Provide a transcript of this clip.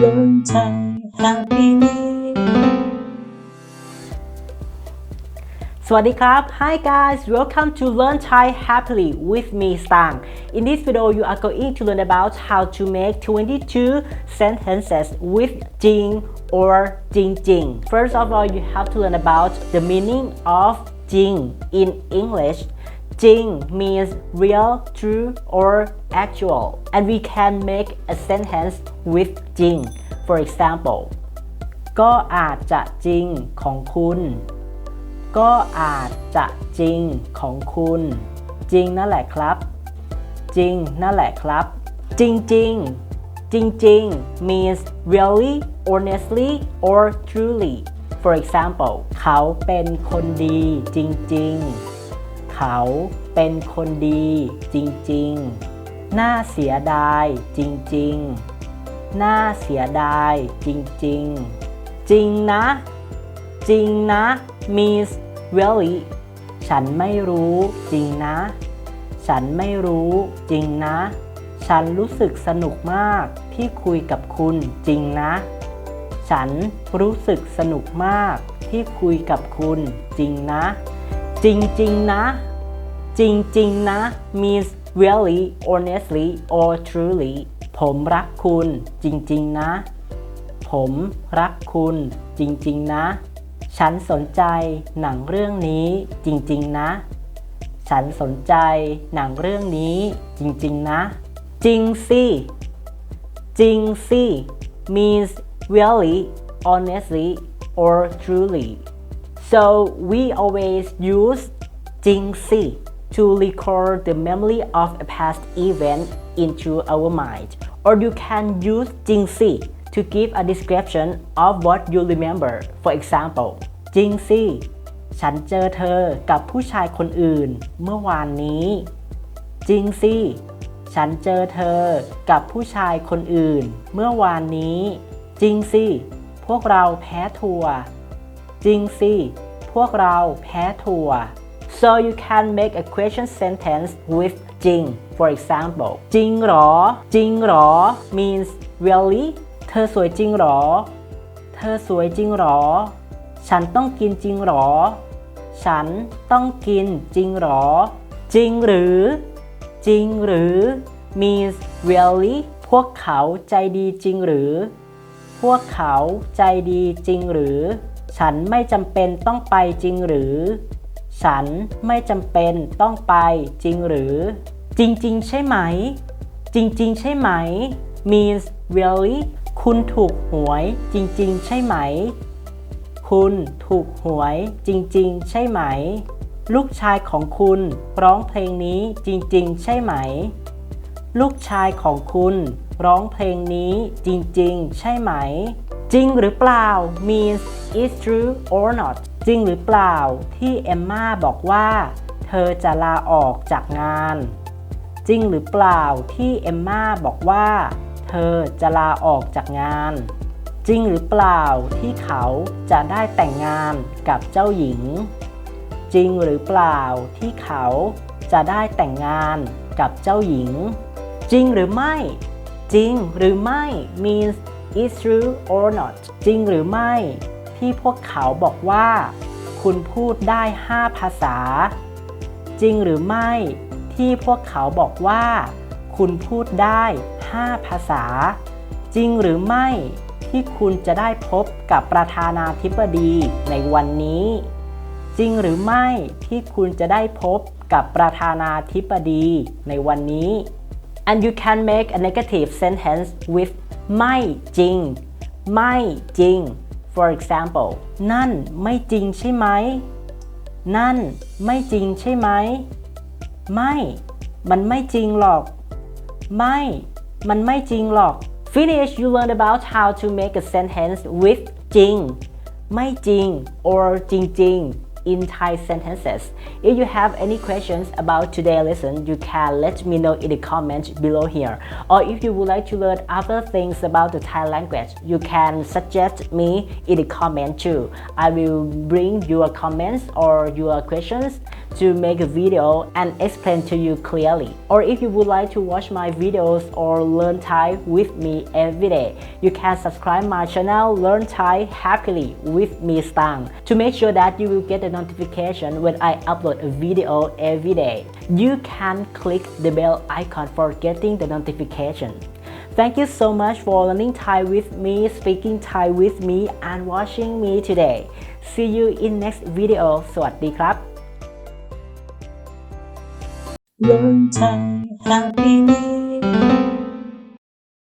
Learn Thai happily สวัสดีครับ Hi guys welcome to Learn Thai Happily with me Stang In this video you are going to learn about how to make 22 sentences with จริง or จริงจริง First of all you have to learn about the meaning of จริง in English จริง means real, true, or actual and we can make a sentence with จริง For example ก็อาจจะจริงของคุณ ก็อาจจะจริงของคุณ จริงนั่นแหละครับ จริงนั่นแหละครับ จริงจริงจริงจริง means really honestly or truly for example เขาเป็นคนดีจริง ๆ เขาเป็นคนดีจริงๆ น่าเสียดายจริงๆ น่าเสียดายจริงๆ จริงนะ จริงนะ means really ฉันไม่รู้จริงนะ ฉันไม่รู้จริงนะ ฉันรู้สึกสนุกมากที่คุยกับคุณจริงนะ ฉันรู้สึกสนุกมากที่คุยกับคุณจริงนะ จริงจริงๆนะ จริงจริงๆนะ means really honestly or truly ผมรักคุณจริงๆนะ ผมรักคุณจริงๆนะ ฉันสนใจหนังเรื่องนี้จริงๆนะ ฉันสนใจหนังเรื่องนี้จริงๆนะ จริงสิจริงสิ means really honestly or truly so we always use จริงสิ to record the memory of a past event into our mind or you can use จริงสิ to give a description of what you remember for example จริงสิฉันเจอเธอกับผู้ชายคนอื่นเมื่อวานนี้จริงสิฉันเจอเธอกับผู้ชายคนอื่นเมื่อวานนี้จริงสิพวกเราแพ้ทัวร์จริงสิพวกเราแพ้ทัวร์ so you can make a question sentence with จริง for example จริงหรอ จริงหรอ means really เธอสวยจริงหรอ เธอสวยจริงหรอ ฉันต้องกินจริงหรอ ฉันต้องกินจริงหรอ จริงหรือ จริงหรือ means really พวกเขาใจดีจริงหรือ พวกเขาใจดีจริงหรือ ฉันไม่จำเป็นต้องไปจริงหรือ ฉันไม่จำเป็นต้องไปจริงหรือ จริง ๆ ใช่ไหม จริง ๆ ใช่ไหม means really คุณถูกหวยจริง ๆ ใช่ไหม คุณถูกหวยจริง ๆ ใช่ไหม ลูกชายของคุณร้องเพลงนี้จริง ๆ ใช่ไหม ลูกชายของคุณร้องเพลงนี้จริง ๆ ใช่ไหม จริงหรือเปล่า means is true or not จริงหรือเปล่าที่เอมมาบอกว่า เธอจะลาออกจากงาน จริงหรือเปล่าที่เอมมาบอกว่า เธอจะลาออกจากงาน จริงหรือเปล่าที่เขาจะได้แต่งงานกับเจ้าหญิง จริงหรือเปล่าที่เขาจะได้แต่งงานกับเจ้าหญิง จริงหรือไม่ จริงหรือไม่ means is true or not จริงหรือไม่ ที่พวกเขาบอกว่า คุณพูดได้ 5 ภาษา จริงหรือไม่ ที่พวกเขาบอกว่า คุณพูดได้ 5 ภาษา จริงหรือไม่ที่คุณจะได้พบกับประธานาธิบดีในวันนี้ จริงหรือไม่ที่คุณจะได้พบกับประธานาธิบดีในวันนี้ and you can make a negative sentence with ไม่จริง ไม่จริง for example นั่นไม่จริงใช่ไหม นั่นไม่จริงใช่ไหม ไม่ มันไม่จริงหรอก ไม่ มันไม่จริงหรอก Finish you learn about how to make a sentence with จริง ไม่จริง or จริงจริง in Thai sentences. If you have any questions about today's lesson, you can let me know in the comment below here. Or if you would like to learn other things about the Thai language, you can suggest me in the comment too. I will bring your comments or your questions to make a video and explain to you clearly. Or if you would like to watch my videos or learn Thai with me every day, you can subscribe my channel Learn Thai Happily with me Stang to make sure that you will get a notification when I upload a video every day. You can click the bell icon for getting the notification. Thank you so much for learning Thai with me, speaking Thai with me, and watching me today. See you in next video สวัสดีครับ Learn Thai happily